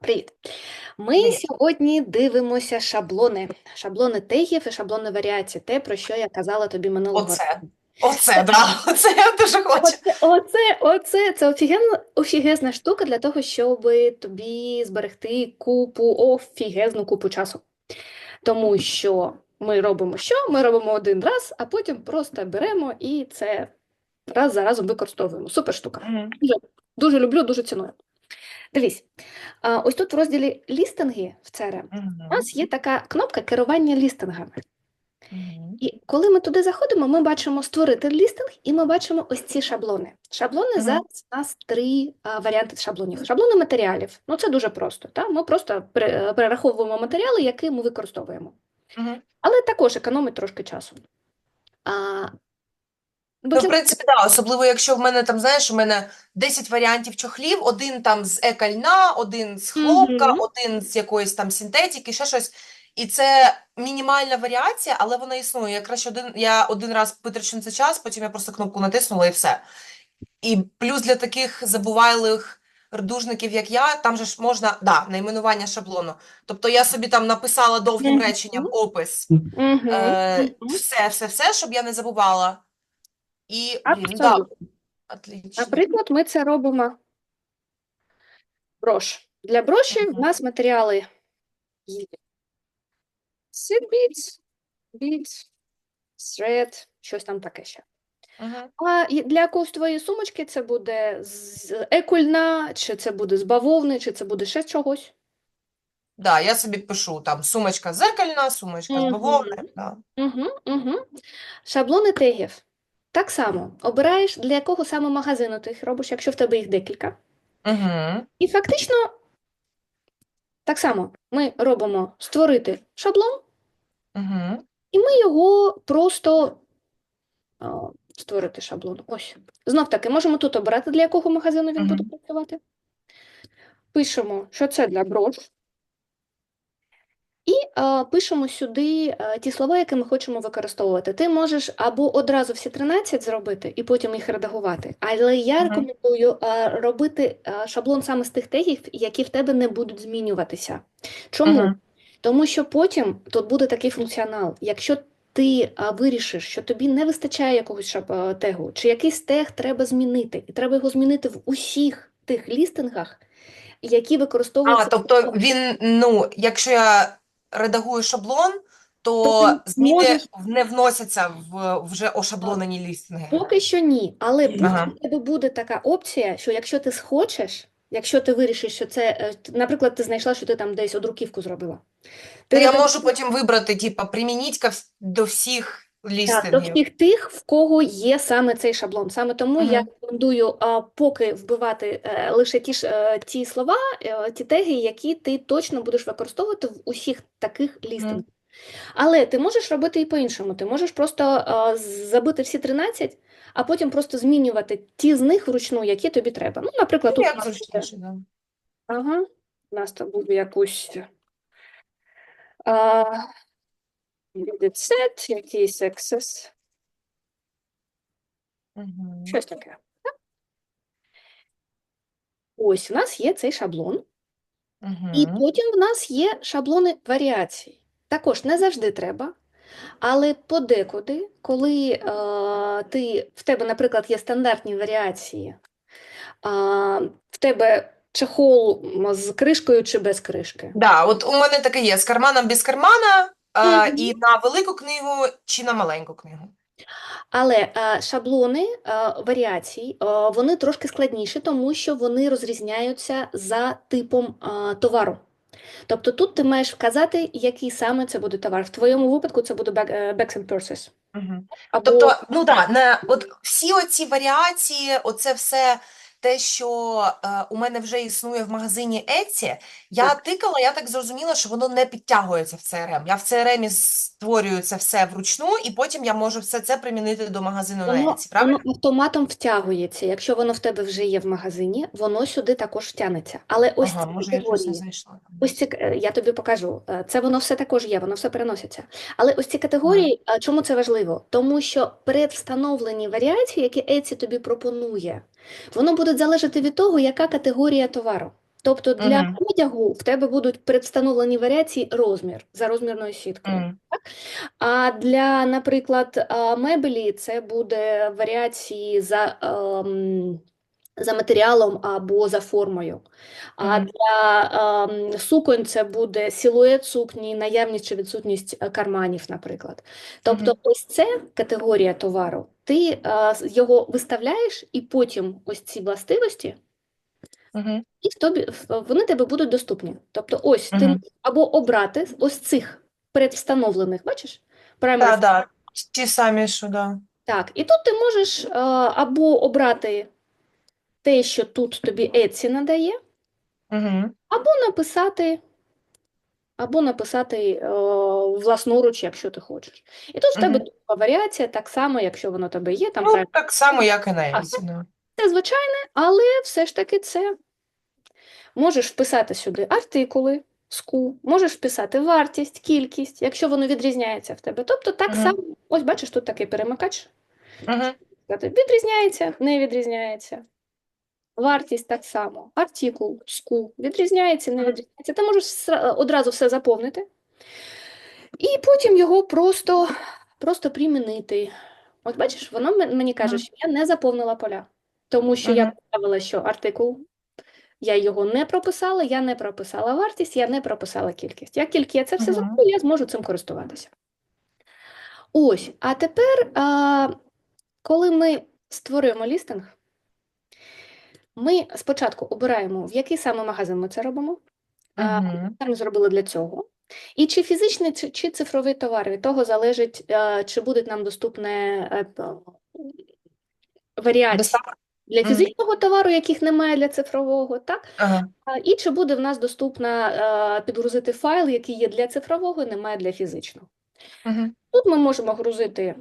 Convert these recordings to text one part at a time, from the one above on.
Привіт. Ми Привіт. сьогодні дивимося шаблони, шаблони тегів і шаблони варіацій, те, про що я казала тобі минулого Оце. разу. Оце, да, оце я дуже хочу. Оце, оце, оце, це офігенна, офігезна штука для того, щоб тобі зберегти купу, офігезну купу часу. Тому що ми робимо що? Ми робимо один раз, а потім просто беремо і це раз за разом використовуємо. Супер штука. Дуже, дуже люблю, дуже ціную. Дивись, ось тут в розділі лістинги в CRM у нас є така кнопка керування лістингами. І коли ми туди заходимо, ми бачимо створити лістинг, і ми бачимо ось ці шаблони. Шаблони Мгм. зараз у нас три а, варіанти шаблонів. Шаблони матеріалів. Ну це дуже просто. Та? Ми просто перераховуємо матеріали, які ми використовуємо. Мгм. Але також економить трошки часу. А, Ну, в будь- принципі, да, особливо, якщо в мене там, знаєш, у мене 10 варіантів чохлів, один там з екальна, один з хлопка, Мгм. один з якоїсь там синтетики, ще щось. І це мінімальна варіація, але вона існує. Я краще один, я один раз витрачу на це час, потім я просто кнопку натиснула і все. І плюс для таких забувайлих рдужників, як я, там же ж можна, да, найменування шаблону. Тобто я собі там написала довгим Мгм. реченням опис, Мгм, е, мгм. все, все, все, щоб я не забувала. І, блін, да, Абсолютно. отлично. Наприклад, ми це робимо брош. Для броші в Мгм. нас матеріали є seed beads, beads, thread, щось там таке ще. Мгм. А і для твоєї сумочки це буде з екульна, чи це буде з бавовни, чи це буде ще з чогось. Да, я собі пишу там сумочка зеркальна, сумочка з Мгм. бавовни. Да. Угу, угу. Шаблони тегів. Так само обираєш, для якого саме магазину ти їх робиш, якщо в тебе їх декілька. Угу. І фактично, так само ми робимо створити шаблон, Угу. і ми його просто а, створити шаблон. Ось. Знов таки, можемо тут обирати, для якого магазину він буде працювати. Пишемо, що це для брош. А, пишемо сюди ті слова, які ми хочемо використовувати. Ти можеш або одразу всі 13 зробити і потім їх редагувати. Але я рекомендую робити шаблон саме з тих тегів, які в тебе не будуть змінюватися. Чому? Мгм. Тому що потім тут буде такий функціонал. Якщо ти а, вирішиш, що тобі не вистачає якогось шаб, а, тегу, чи якийсь тег треба змінити, і треба його змінити в усіх тих лістингах, які А, тобто він, ну, якщо я редагую шаблон, То зміни можеш- не вносяться в вже ошаблонені лістинги. Поки що ні, але Ага. у тебе буде така опція, що якщо ти схочеш, якщо ти вирішиш, що це, е, наприклад, ти знайшла, що ти там десь одруківку зробила. Ти То я можу потім вибрати, типа, примініть до всіх Так, до всіх тих, в кого є саме цей шаблон. Саме тому я рекомендую а, поки вбивати е, лише ті, ж, е, ті слова, е, ті теги, які ти точно будеш використовувати в усіх таких лістингах. Але ти можеш робити і по-іншому. Ти можеш просто а, забити всі 13, а потім просто змінювати ті з них вручну, які тобі треба. Ну, наприклад, Ну, тут у нас буде- зручніше, да. Ага. У нас там буде якусь а, set, якийсь Мгм. щось таке. Ось у нас є цей шаблон, і потім в нас є шаблони варіацій. Також не завжди треба, але подекуди, коли е, ти, в тебе, наприклад, є стандартні варіації, а, в тебе чехол з кришкою чи без кришки. Да, от у мене таке є з карманом без кармана, Мгм. і на велику книгу чи на маленьку книгу. Але е, шаблони е, варіацій, е, вони трошки складніші, тому що вони розрізняються за типом е, товару. Тобто тут ти маєш вказати, який саме це буде товар. В твоєму випадку це буде back, е, bags and purses. Мгм. Або Тобто, ну да, на от всі оці варіації, оце все те, що е, у мене вже існує в магазині Etsy, я Так. тикала, я так зрозуміла, що воно не підтягується в CRM. Я в CRM створюю це все вручну, і потім я можу все це примінити до магазину на Воно, Etsy, правильно? воно автоматом втягується. Якщо воно в тебе вже є в магазині, воно сюди також втягнеться. Але ось Ага, ці може, я щось знайшла. ось ці, е, я тобі покажу. Е, Це воно все також є, воно все переноситься. Але ось ці категорії, а чому це важливо? Тому що предвстановлені варіації, які Etsy тобі пропонує, воно буде залежати від того, яка категорія товару. Тобто для Мгм. одягу в тебе будуть предвстановлені варіації розмір за розмірною сіткою. М. А для, наприклад, мебелі це буде варіації за, ем, за матеріалом або за формою. А для ем, суконь це буде силует сукні, наявність чи відсутність е, карманів, наприклад. Тобто Мгм. ось це категорія товару. Ти е, його виставляєш, і потім ось ці властивості, Мгм. і в тобі, вони тебе будуть доступні. Тобто ось ти або обрати ось цих предвстановлених, бачиш? Да, да. Ті самі, що да. Так, і тут ти можеш е, або обрати те, що тут тобі Etsy надає, Мгм. або написати, або написати е, власноруч, якщо ти хочеш. І тут в тебе друга варіація, так само, якщо воно тебе є, там Ну, правильно. так само, як і на А, Це звичайне, але все ж таки це можеш вписати сюди артикули, СКУ, можеш вписати вартість, кількість, якщо воно відрізняється в тебе. Тобто так Мгм. само, ось бачиш, тут такий перемикач. Мгм. сказати, відрізняється, не відрізняється. Вартість так само. Артикул, СКУ, відрізняється, не відрізняється. Ти можеш одразу все заповнити. І потім його просто, просто примінити. От бачиш, воно мені каже, що я не заповнила поля. Тому що я поставила, що артикул, я його не прописала, я не прописала вартість, я не прописала кількість. Як тільки я це все зроблю, я зможу цим користуватися. Ось, а тепер, а, коли ми створюємо лістинг, ми спочатку обираємо, в який саме магазин ми це робимо, а, Мгм. ми зробили для цього. І чи фізичний, чи, чи цифровий товар, від того залежить, чи будуть нам доступне е, варіації для фізичного товару, яких немає для цифрового, так? Ага. І чи буде в нас доступна е, підгрузити файл, який є для цифрового і немає для фізичного. Мгм. Тут ми можемо грузити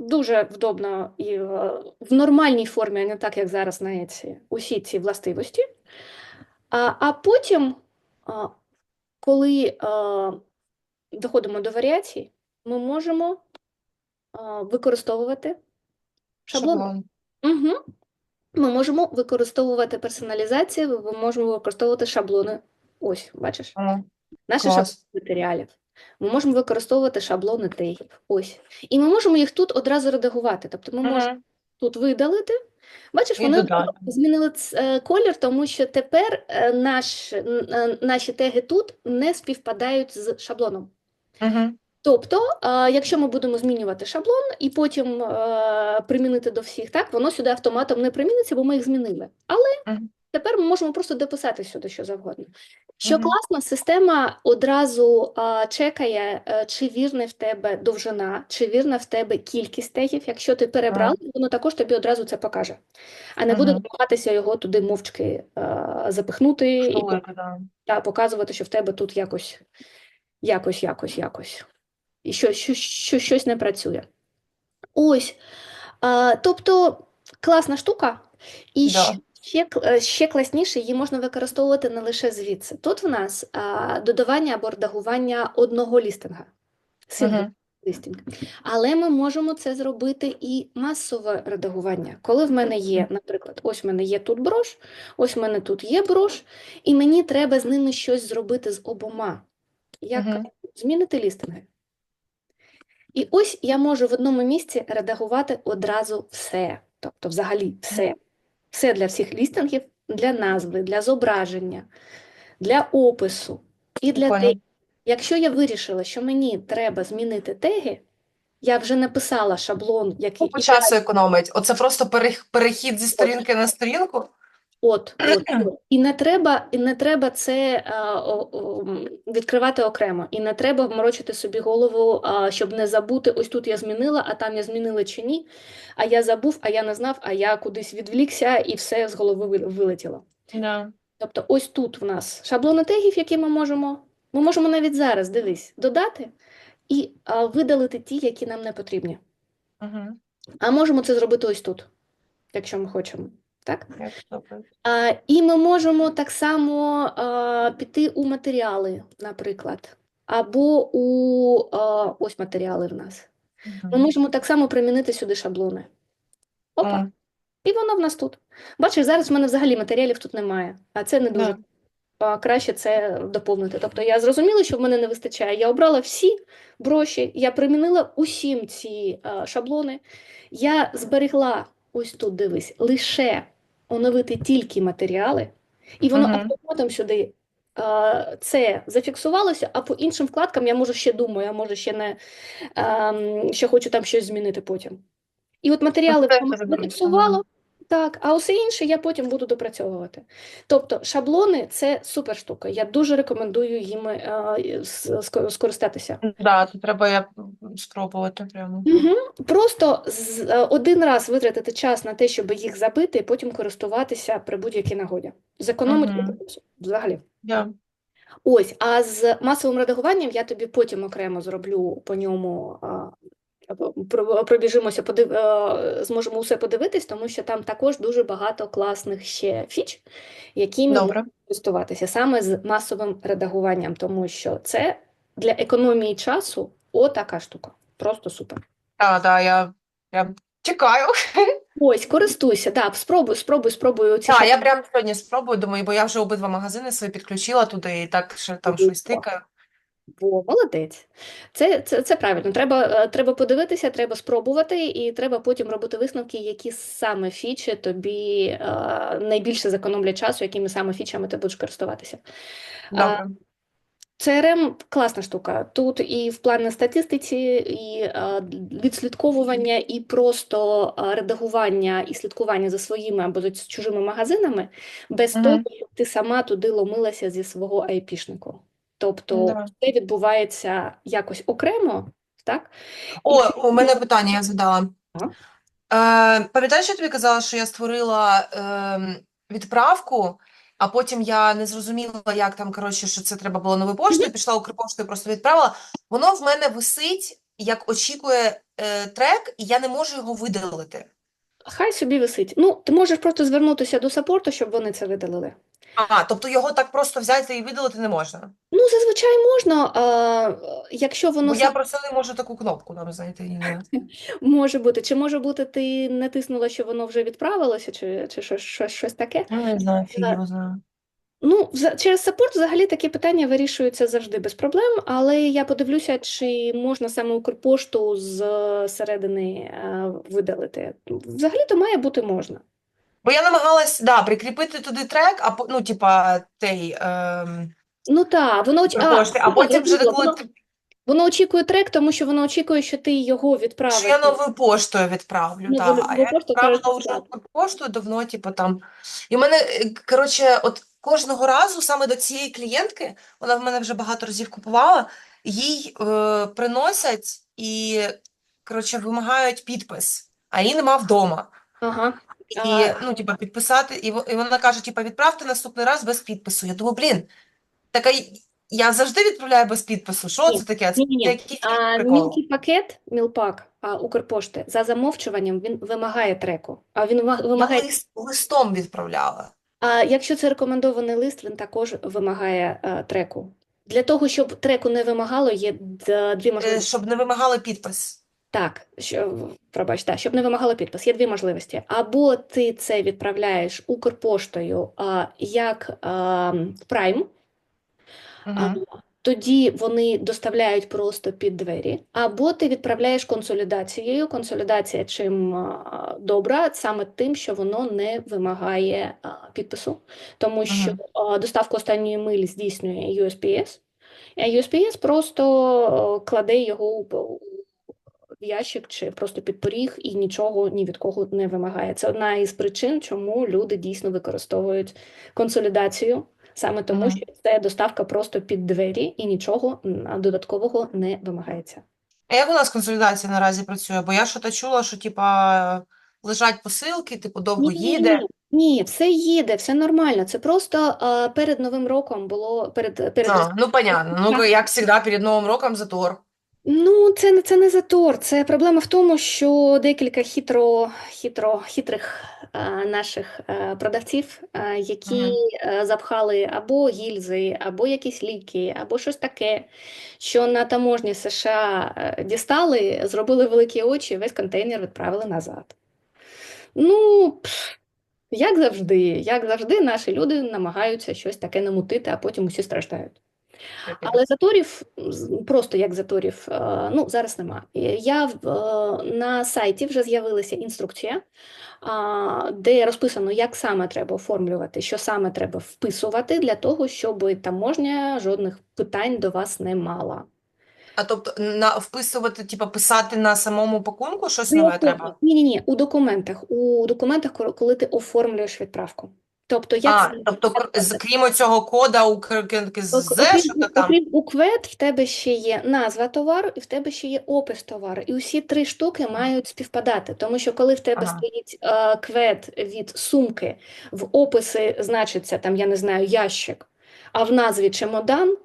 дуже вдобно і е, в нормальній формі, а не так, як зараз на Etsy, усі ці властивості. А, а потім, коли е, доходимо до варіацій, ми можемо використовувати шаблони. Шаблон. Угу. Ми можемо використовувати персоналізацію, ми можемо використовувати шаблони. Ось, бачиш? Наші шаблони матеріалів. Ми можемо використовувати шаблони тегів. Ось. І ми можемо їх тут одразу редагувати. Тобто ми можемо тут видалити. Бачиш, вони змінили е, колір, тому що тепер е, наш, е, наші теги тут не співпадають з шаблоном. Мгм. Тобто, якщо ми будемо змінювати шаблон і потім примінити до всіх, так, воно сюди автоматом не приміниться, бо ми їх змінили. Але Мгм. Тепер ми можемо просто дописати сюди що завгодно. Що Мгм. класно, система одразу а, чекає, е, чи вірна в тебе довжина, чи вірна в тебе кількість тегів. Якщо ти перебрав, воно також тобі одразу це покаже, а не буде намагатися його туди мовчки е, запихнути і да. та показувати, що в тебе тут якось, якось, якось, якось. І що, що, що щось не працює. Ось. А, тобто класна штука. І Да. Ще, е, ще класніше, її можна використовувати не лише звідси. Тут в нас а, додавання або редагування одного лістинга. Мгм. лістинг. Але ми можемо це зробити і масове редагування. Коли в мене є, наприклад, ось в мене є тут брош, ось в мене тут є брош, і мені треба з ними щось зробити з обома. Як кажуть, змінити лістинги. І ось я можу в одному місці редагувати одразу все. Тобто, взагалі, все. Все для всіх лістингів, для назви, для зображення, для опису і для тегів. Якщо я вирішила, що мені треба змінити теги, я вже написала шаблон, який Купу часу економить. Оце просто перех- перехід зі сторінки на сторінку. От, от. І не треба, і не треба це а, о, о, відкривати окремо. І не треба вморочити собі голову, а, щоб не забути, ось тут я змінила, а там я змінила чи ні. А я забув, а я не знав, а я кудись відвлікся і все з голови вилетіло. Да. Тобто ось тут в нас шаблони тегів, які ми можемо, ми можемо навіть зараз, дивись, додати і а, видалити ті, які нам не потрібні. Мгм. А можемо це зробити ось тут, якщо ми хочемо. Так? А, і ми можемо так само а, піти у матеріали, наприклад, або у а, ось матеріали в нас. Ми можемо так само примінити сюди шаблони. Опа, і воно в нас тут. Бачиш, зараз в мене взагалі матеріалів тут немає, а це не дуже. а, краще це доповнити. Тобто я зрозуміла, що в мене не вистачає. Я обрала всі броші, я примінила усім ці а, шаблони. Я зберегла ось тут, дивись, лише оновити тільки матеріали, і воно Мгм. автоматом сюди. а, Це зафіксувалося, а по іншим вкладкам я можу ще думаю, я може ще не а, ще хочу там щось змінити потім. І от матеріали це воно зафіксувало, так, а усе інше я потім буду допрацьовувати. Тобто шаблони це супер штука. Я дуже рекомендую їми е, скористатися. Да, то треба я спробувати прямо. Угу. Просто з, е, один раз витратити час на те, щоб їх забити, і потім користуватися при будь-якій нагоді. Зекономить часу взагалі. Я. Ось, а з масовим редагуванням я тобі потім окремо зроблю по ньому. Пробіжимося, подив... е, зможемо усе подивитись, тому що там також дуже багато класних ще фіч, Добре. можна користуватися саме з масовим редагуванням, тому що це для економії часу отака штука. Просто супер. Так, да, я прям чекаю. Ось, користуйся, так, спробуй, спробуй, спробуй оці Так, я прям сьогодні спробую, думаю, бо я вже обидва магазини свої підключила туди і так ще там щось тикаю. О, молодець. Це, це, це правильно. Треба, е, треба подивитися, треба спробувати, і треба потім робити висновки, які саме фічі тобі е, найбільше зекономлять часу, якими саме фічами ти будеш користуватися. Добре. CRM – класна штука. Тут і в плані статистиці, і е, відслідковування, і просто е, редагування і слідкування за своїми або за чужими магазинами, без Мгм. того, щоб ти сама туди ломилася зі свого айпішнику. Тобто Да. це відбувається якось окремо, так? О, І- у мене питання я задала. Е, пам'ятаєш, я тобі казала, що я створила ем, відправку, а потім я не зрозуміла, як там, коротше, що це треба було новою поштою, пішла Укрпоштою, просто відправила. Воно в мене висить, як очікує е, трек, і я не можу його видалити. Хай собі висить. Ну, ти можеш просто звернутися до саппорту, щоб вони це видалили. А, тобто його так просто взяти і видалити не можна. Ну, зазвичай можна, а, якщо воно Бо я сам- просто не можу таку кнопку там знайти. ні. може бути. Чи може бути, ти натиснула, що воно вже відправилося, чи, чи щось, щось, щось таке? Ну, не знаю, фіг його знаю. Ну, через саппорт взагалі такі питання вирішуються завжди без проблем, але я подивлюся, чи можна саме Укрпошту з середини е, видалити. Взагалі-то має бути можна. Бо я намагалась, да, прикріпити туди трек, а ну, типа, той, ем, Ну так, воно, оч- Укрпошти, а так, потім вже коли воно, воно очікує трек, тому що воно очікує, що ти його відправиш. Я новою поштою відправлю, Ну, так. новою А я відправила кажуть, вже так. новою поштою давно, типу, там. І в мене, е, коротше, от кожного разу саме до цієї клієнтки, вона в мене вже багато разів купувала, їй е, приносять і, коротше, вимагають підпис, а її нема вдома. Ага. І, А. ну, типа, підписати, і, во- і вона каже, типа, відправте наступний раз без підпису. Я думаю, блін, так а я завжди відправляю без підпису. Що Ні, це таке? Це Ні-ні-ні. якийсь А прикол. мілкий пакет, мілпак, а, Укрпошти, за замовчуванням він вимагає треку. А він вимаг- Я вимагає лист, листом відправляла. А якщо це рекомендований лист, він також вимагає е, треку. Для того, щоб треку не вимагало, є д- дві Е, можливості. Щоб не вимагали підпис. Так, що, пробач, так, щоб не вимагало підпис, є дві можливості. Або ти це відправляєш Укрпоштою а, як а, Prime, тоді вони доставляють просто під двері, або ти відправляєш консолідацією. Консолідація чим добра, саме тим, що воно не вимагає підпису, тому що а, доставку останньої милі здійснює USPS, а USPS просто кладе його у ящик чи просто під поріг і нічого ні від кого не вимагає. Це одна із причин, чому люди дійсно використовують консолідацію. Саме тому, Мгм. що це доставка просто під двері і нічого додаткового не вимагається. А як у нас консолідація наразі працює? Бо я що-то чула, що типа лежать посилки, типу довго їде. Ні, ні, все їде, все нормально. Це просто а, перед Новим роком було перед перед А, ну понятно. Ну як завжди, перед Новим роком затор. Ну, це, не- це не затор. Це проблема в тому, що декілька хитро, хитро, хитрих е, наших е, продавців, е, які Мгм. е, запхали або гільзи, або якісь ліки, або щось таке, що на таможні США е, дістали, зробили великі очі, весь контейнер відправили назад. Ну, пф, Як завжди, як завжди, наші люди намагаються щось таке намутити, а потім усі страждають. Але заторів, просто як заторів, е, ну, зараз нема. Я е, на сайті вже з'явилася інструкція, де розписано, як саме треба оформлювати, що саме треба вписувати для того, щоб таможня жодних питань до вас не мала. А тобто на вписувати, типу, писати на самому пакунку щось нове треба? Ні, ні, ні, у документах. У документах, коли ти оформлюєш відправку. Тобто, як А, це- тобто, з- крім цього кода у к- к- к- з Окрім, що то там. окрім УКВЕД, в тебе ще є назва товару і в тебе ще є опис товару. І усі три штуки мають співпадати, тому що коли в тебе Ага. стоїть е, квет від сумки, в описі значиться там, я не знаю, ящик, а в назві чемодан,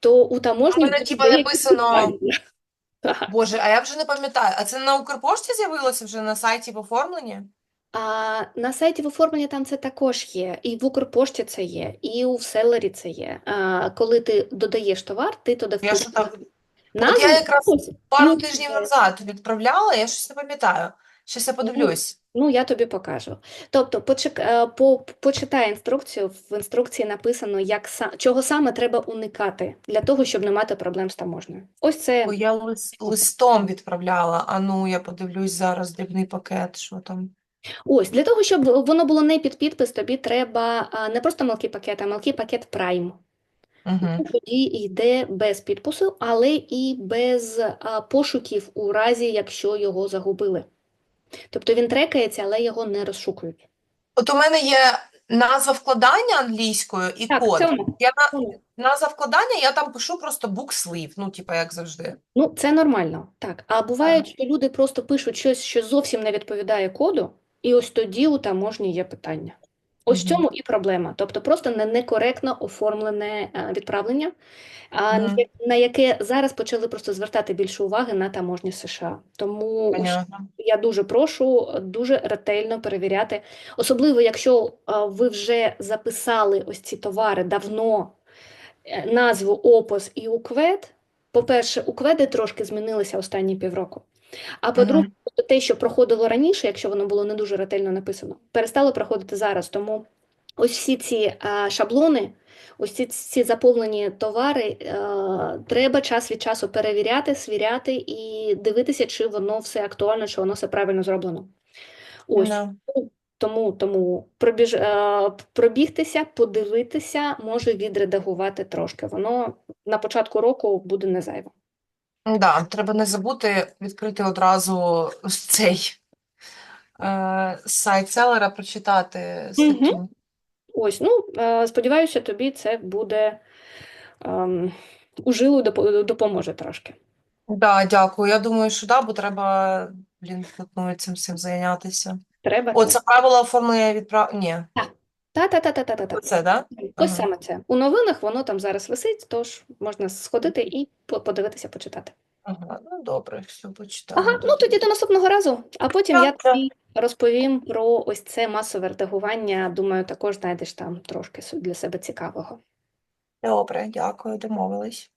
то у таможні мене, типа, написано- Боже, а я вже не пам'ятаю. А це на Укрпошті з'явилося вже на сайті в оформленні? А на сайті в оформленні там це також є, і в Укрпошті це є, і у Селері це є. А, коли ти додаєш товар, ти туди Я ж так назву, я якраз пару Ну, тижнів назад відправляла, я щось не пам'ятаю. Щось я подивлюсь. Ну, я тобі покажу. Тобто, почек... е, по... почитай інструкцію. В інструкції написано, як са... чого саме треба уникати для того, щоб не мати проблем з таможнею. Ось це Бо я лис- листом відправляла. А ну, я подивлюсь зараз дрібний пакет, що там. Ось для того, щоб воно було не під підпис, тобі треба не просто мелкий пакет, а мелкий пакет Prime. Угу. Тоді йде без підпису, але і без а, пошуків у разі, якщо його загубили. Тобто він трекається, але його не розшукують. От у мене є назва вкладання англійською і Так, код. Я на назва вкладання, я там пишу просто букслів, ну, типа, як завжди. Ну, це нормально, так. А буває, що люди просто пишуть щось, що зовсім не відповідає коду, і ось тоді у таможні є питання. Ось в цьому і проблема. Тобто просто не некоректно оформлене е, відправлення, Мгм. на яке зараз почали просто звертати більше уваги на таможні США. Тому ось я дуже прошу дуже ретельно перевіряти, особливо якщо ви вже записали ось ці товари давно, е, назву, опис і УКВЕД. По-перше, УКВЕДи трошки змінилися останні півроку. А по-друге, те, що проходило раніше, якщо воно було не дуже ретельно написано, перестало проходити зараз. Тому ось всі ці а, шаблони, ось ці, ці заповнені товари, е, треба час від часу перевіряти, свіряти і дивитися, чи воно все актуально, чи воно все правильно зроблено. Ось. Да. Тому, тому пробіж, е, пробігтися, подивитися, може відредагувати трошки. Воно на початку року буде не зайво. Да, треба не забути відкрити одразу цей е, сайт селера, прочитати статтю. Ось, ну, е, сподіваюся, тобі це буде ем, у жилу допо- допоможе трошки. Да, дякую. Я думаю, що да, бо треба, блін, ну, цим всім зайнятися. Треба. О, це правило оформлення відправ... Ні, Та-та-та-та-та-та. оце, да? Ось Ага. саме це. У новинах воно там зараз висить, тож можна сходити і по- подивитися, почитати. Ага, ну добре, все почитаю. Ага, ну тоді до наступного разу. А потім я Так, так. тобі розповім про ось це масове редагування. Думаю, також знайдеш там трошки для себе цікавого. Добре, дякую, домовились.